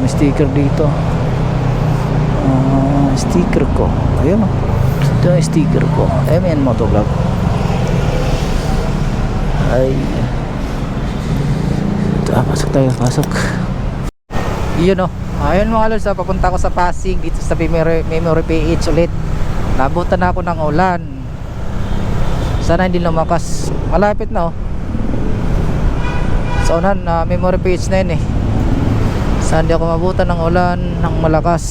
dami sticker dito. Ah, sticker ko. Ayun. Ito yung sticker ko. MN Motovlog ay. Ito ah, pasok tayo pasok. Yun oh. Ayun mga lods ah, papunta ko sa Pasig dito sa memory, memory PH ulit. Nabutan na ako ng ulan. Sana hindi lumakas. Malapit na oh. Sa unahan na memory PH na yun eh sana hindi ako mabutan ng ulan ng malakas.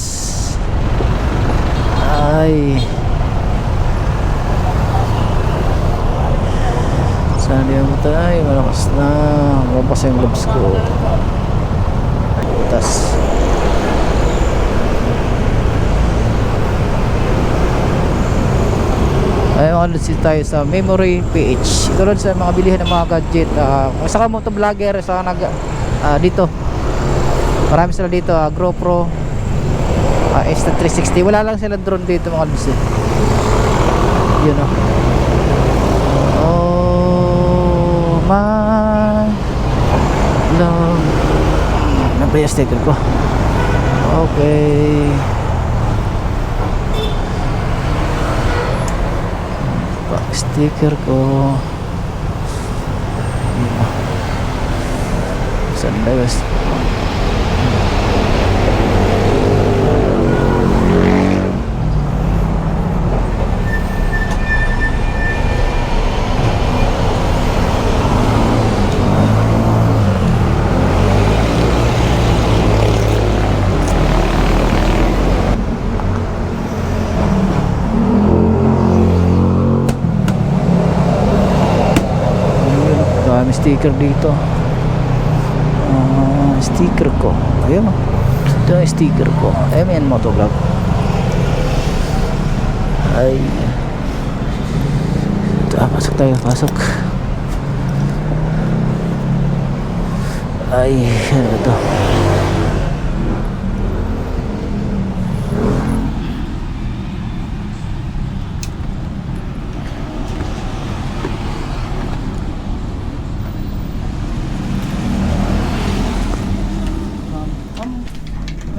Ay. Sana hindi mabutan. Ay malakas na. Mabasa yung gloves ko. Tas ay mga lods tayo sa memory PH ito sa mga bilihan ng mga gadget uh, saka motovlogger saka nag ah, dito marami sila dito uh, GoPro uh, Insta360 wala lang sila drone dito mga lods eh. yun o oh my love. Ano ba ko. Okay. Pak sticker ko. Ba guys dami sticker dito. Ah, sticker ko. Ayun. O ito yung sticker ko. MN Motovlog ay. Ito ah, pasok tayo pasok. Ay ano ito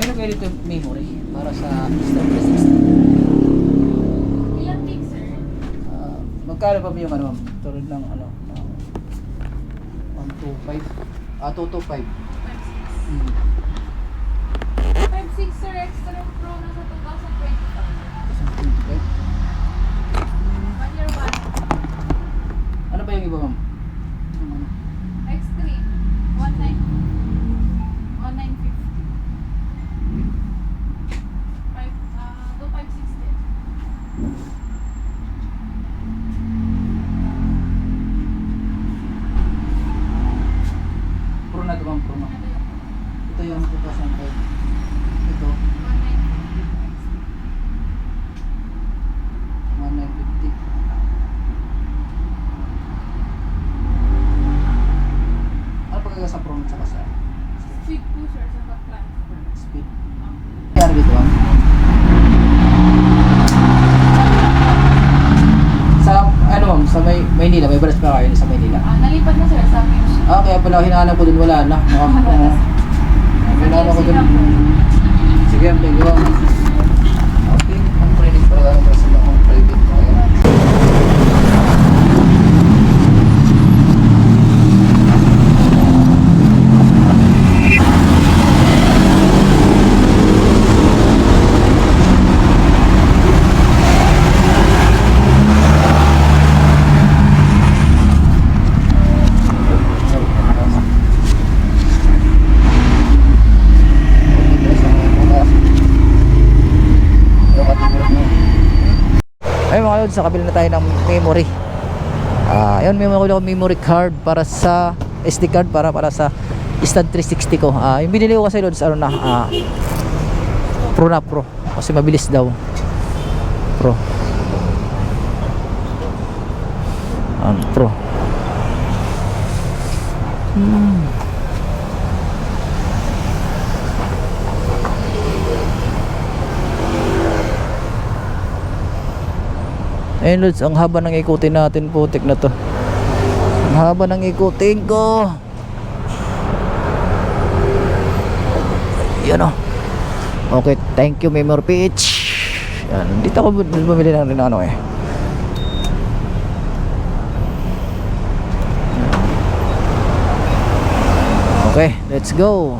Um, kayo dito memory para sa Star 360. Ilang gig, sir? Uh, magkano pa ba yung ano ma'am? Tulad ng ano? Uh, 125? Ah, 225. 5.6. Hmm. 5.6, sir. Extra Pro na sa 2025. 225? One year one. Ano ba yung iba ma'am? Yung ano? X3. 19. 1950. 5, ah, 256 din. Pro na ito ma'am, Pro na. Ano yun? Ito yung 2005. Ito, 1950. 1950. Pagkaga sa Pro at saka sa Speed po, sir, sa pag-transfer. speed? Kaya dito ma'am? Sa ano ma'am, sa May Maynila, may branch pa kayo sa Maynila. Ah, nalipat na, sir, sa Fuse. Ah, kaya pala hinahanap ko dun wala na. Mga, uh, hinahanap ko dun. Sige, thank you. ma'am. Okay, ang credit pala ang kasi lang ang credit. Ayan. Yun, sa kabila na tayo ng memory. Ah, ayun, may mga memory card para sa SD card para para sa Instant 360 ko. Ah, yung binili ko kasi sa ano na ah, Pro na Pro kasi mabilis daw. Pro. Um, Pro. Ayun Lods, ang haba ng ikutin natin putik na to. Ang haba ng ikutin ko. Yan o. Okay, thank you Memory PH. Yan, dito ako bu- bumili ng rin ano eh. Okay, let's go.